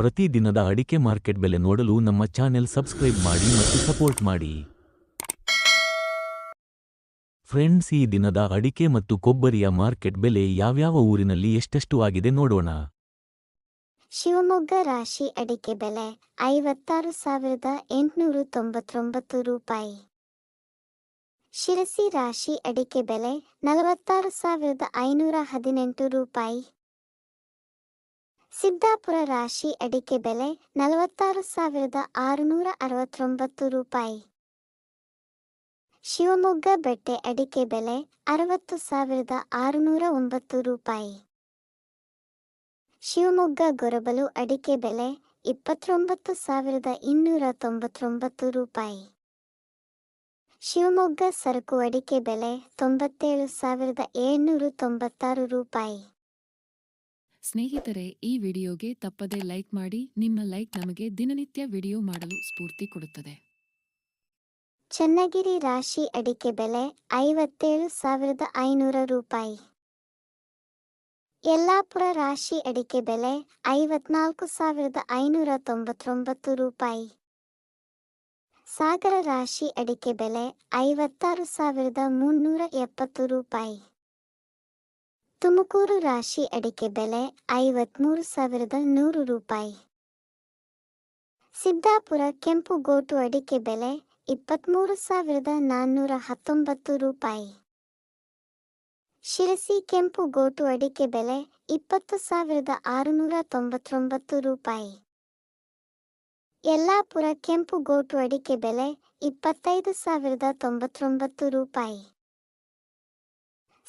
ಪ್ರತಿ ದಿನದ ಅಡಿಕೆ ಮಾರ್ಕೆಟ್ ಬೆಲೆ ನೋಡಲು ನಮ್ಮ ಚಾನೆಲ್ ಸಬ್ಸ್ಕ್ರೈಬ್ ಮಾಡಿ ಮತ್ತು ಸಪೋರ್ಟ್ ಮಾಡಿ. ಫ್ರೆಂಡ್ಸ್, ಈ ದಿನದ ಅಡಿಕೆ ಮತ್ತು ಕೊಬ್ಬರಿಯ ಮಾರ್ಕೆಟ್ ಬೆಲೆ ಯಾವ್ಯಾವ ಊರಿನಲ್ಲಿ ಎಷ್ಟೆಷ್ಟು ಆಗಿದೆ ನೋಡೋಣ. ಶಿವಮೊಗ್ಗ ರಾಶಿ ಅಡಿಕೆ ಬೆಲೆ ಐವತ್ತಾರು ಸಾವಿರದ ಎಂಟುನೂರು ತೊಂಬತ್ತೊಂಬತ್ತು ರೂಪಾಯಿ. ಶಿರಸಿ ರಾಶಿ ಅಡಿಕೆ ಬೆಲೆ ನಲವತ್ತಾರು ಸಾವಿರದ ಐನೂರ ಹದಿನೆಂಟು ರೂಪಾಯಿ. ಸಿದ್ದಾಪುರ ರಾಶಿ ಅಡಿಕೆ ಬೆಲೆ ನಲವತ್ತಾರು ಸಾವಿರದ ಆರುನೂರ ಅರವತ್ತೊಂಬತ್ತು ರೂಪಾಯಿ. ಶಿವಮೊಗ್ಗ ಬೆಟ್ಟೆ ಅಡಿಕೆ ಬೆಲೆ ಅರವತ್ತು ಸಾವಿರದ ಆರುನೂರ ಒಂಬತ್ತು ರೂಪಾಯಿ. ಶಿವಮೊಗ್ಗ ಗೊರಬಲು ಅಡಿಕೆ ಬೆಲೆ ಇಪ್ಪತ್ತೊಂಬತ್ತು ಸಾವಿರದ ಇನ್ನೂರ ತೊಂಬತ್ತೊಂಬತ್ತು ರೂಪಾಯಿ. ಶಿವಮೊಗ್ಗ ಸರಕು ಅಡಿಕೆ ಬೆಲೆ ತೊಂಬತ್ತೇಳು ಸಾವಿರದ ಏಳ್ನೂರು ತೊಂಬತ್ತಾರು ರೂಪಾಯಿ. ಸ್ನೇಹಿತರೆ, ಈ ವಿಡಿಯೋಗೆ ತಪ್ಪದೆ ಲೈಕ್ ಮಾಡಿ, ನಿಮ್ಮ ಲೈಕ್ ನಮಗೆ ದಿನನಿತ್ಯ ವಿಡಿಯೋ ಮಾಡಲು ಸ್ಫೂರ್ತಿ ಕೊಡುತ್ತದೆ. ಚನ್ನಗಿರಿ ರಾಶಿ ಅಡಿಕೆ ಬೆಲೆ ಐವತ್ತೇಳು ಸಾವಿರದ ಐನೂರ ರೂಪಾಯಿ. ಯಲ್ಲಾಪುರ ರಾಶಿ ಅಡಿಕೆ ಬೆಲೆ ಐವತ್ನಾಲ್ಕು ಸಾವಿರದ ಐನೂರ ತೊಂಬತ್ತೊಂಬತ್ತು ರೂಪಾಯಿ. ಸಾಗರ ರಾಶಿ ಅಡಿಕೆ ಬೆಲೆ ಐವತ್ತಾರು ಸಾವಿರದ ಮುನ್ನೂರ ಎಪ್ಪತ್ತು ರೂಪಾಯಿ. ತುಮಕೂರು ರಾಶಿ ಅಡಿಕೆ ಬೆಲೆ ಐವತ್ಮೂರು ಸಾವಿರದ ನೂರು ರೂಪಾಯಿ. ಸಿದ್ದಾಪುರ ಕೆಂಪು ಗೋಟು ಅಡಿಕೆ ಬೆಲೆ ಇಪ್ಪತ್ತ್ಮೂರು ಸಾವಿರದ ನಾನ್ನೂರ ಹತ್ತೊಂಬತ್ತು ರೂಪಾಯಿ. ಶಿರಸಿ ಕೆಂಪು ಗೋಟು ಅಡಿಕೆ ಬೆಲೆ ಇಪ್ಪತ್ತು ಸಾವಿರದ ಆರುನೂರ ತೊಂಬತ್ತೊಂಬತ್ತು ರೂಪಾಯಿ. ಯಲ್ಲಾಪುರ ಕೆಂಪು ಗೋಟು ಅಡಿಕೆ ಬೆಲೆ ಇಪ್ಪತ್ತೈದು ಸಾವಿರದ ತೊಂಬತ್ತೊಂಬತ್ತು ರೂಪಾಯಿ.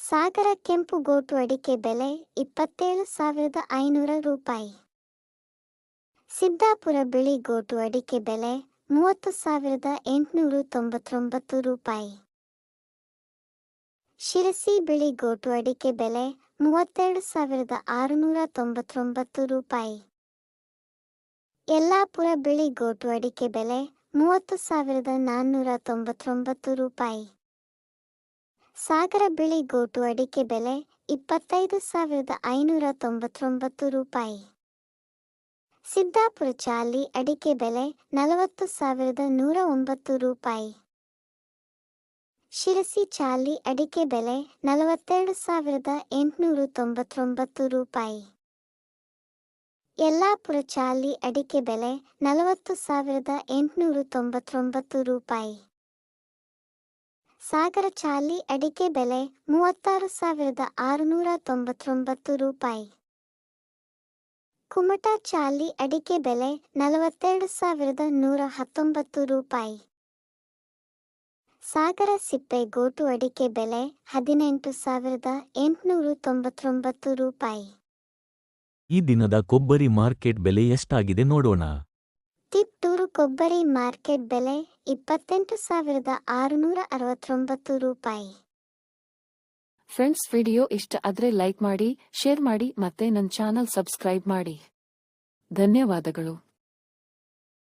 ಸಾಗರ ಕೆಂಪು ಗೋಟು ಅಡಿಕೆ ಬೆಲೆ ಇಪ್ಪತ್ತೇಳು ಸಾವಿರದ ಐನೂರ ರೂಪಾಯಿ. ಸಿದ್ದಾಪುರ ಬಿಳಿ ಗೋಟು ಅಡಿಕೆ ಬೆಲೆ ಮೂವತ್ತು ಸಾವಿರದ ಎಂಟುನೂರು ತೊಂಬತ್ತೊಂಬತ್ತು ರೂಪಾಯಿ. ಶಿರಸಿ ಬಿಳಿ ಗೋಟು ಅಡಿಕೆ ಬೆಲೆ ಮೂವತ್ತೆರಡು ಸಾವಿರದ ಆರುನೂರ ತೊಂಬತ್ತೊಂಬತ್ತು ರೂಪಾಯಿ. ಯಲ್ಲಾಪುರ ಬಿಳಿ ಗೋಟು ಅಡಿಕೆ ಬೆಲೆ ಮೂವತ್ತು ಸಾವಿರದ ನಾನ್ನೂರ ತೊಂಬತ್ತೊಂಬತ್ತು ರೂಪಾಯಿ. ಸಾಗರ ಬಿಳಿ ಗೋಟು ಅಡಿಕೆ ಬೆಲೆ ಇಪ್ಪತ್ತೈದು ಸಾವಿರದ ಐನೂರ ತೊಂಬತ್ತೊಂಬತ್ತು ರೂಪಾಯಿ. ಸಿದ್ದಾಪುರ ಚಾಲಿ ಅಡಿಕೆ ಬೆಲೆ ನಲವತ್ತು ಸಾವಿರದ ನೂರ ಒಂಬತ್ತು ರೂಪಾಯಿ. ಶಿರಸಿ ಚಾಲಿ ಅಡಿಕೆ ಬೆಲೆ ನಲವತ್ತೆರಡು ಸಾವಿರದ ಎಂಟುನೂರು ತೊಂಬತ್ತೊಂಬತ್ತು ರೂಪಾಯಿ. ಯಲ್ಲಾಪುರ ಚಾಲಿ ಅಡಿಕೆ ಬೆಲೆ ನಲವತ್ತು ಸಾವಿರದ ಎಂಟುನೂರು ತೊಂಬತ್ತೊಂಬತ್ತು ರೂಪಾಯಿ. ಸಾಗರ ಚಾಲಿ ಅಡಿಕೆ ಬೆಲೆ ಮೂವತ್ತಾರು ಸಾವಿರದ ಆರುನೂರ ತೊಂಬತ್ತೊಂಬತ್ತು ರೂಪಾಯಿ. ಕುಮಟಾ ಚಾಲಿ ಅಡಿಕೆ ಬೆಲೆ ನಲವತ್ತೆರಡು ಸಾವಿರದ ನೂರ ಹತ್ತೊಂಬತ್ತು ರೂಪಾಯಿ. ಸಾಗರ ಸಿಪ್ಪೆ ಗೋಟು ಅಡಿಕೆ ಬೆಲೆ ಹದಿನೆಂಟು ಸಾವಿರದ ಎಂಟುನೂರು ತೊಂಬತ್ತೊಂಬತ್ತು ರೂಪಾಯಿ. ಈ ದಿನದ ಕೊಬ್ಬರಿ ಮಾರ್ಕೆಟ್ ಬೆಲೆ ಎಷ್ಟಾಗಿದೆ ನೋಡೋಣ. ತಿಪ್ಟೂರು ಕೊಬ್ಬರಿ ಮಾರ್ಕೆಟ್ ಬೆಲೆ ಇಪ್ಪತ್ತೆಂಟು ಸಾವಿರದ ಆರುನೂರ ಅರವತ್ತೊಂಬತ್ತು ರೂಪಾಯಿ. ಫ್ರೆಂಡ್ಸ್ ವಿಡಿಯೋ ಇಷ್ಟ ಆದ್ರೆ ಲೈಕ್ ಮಾಡಿ ಶೇರ್ ಮಾಡಿ ಮತ್ತೆ ನನ್ನ ಚಾನಲ್ ಸಬ್ಸ್ಕ್ರೈಬ್ ಮಾಡಿ. ಧನ್ಯವಾದಗಳು.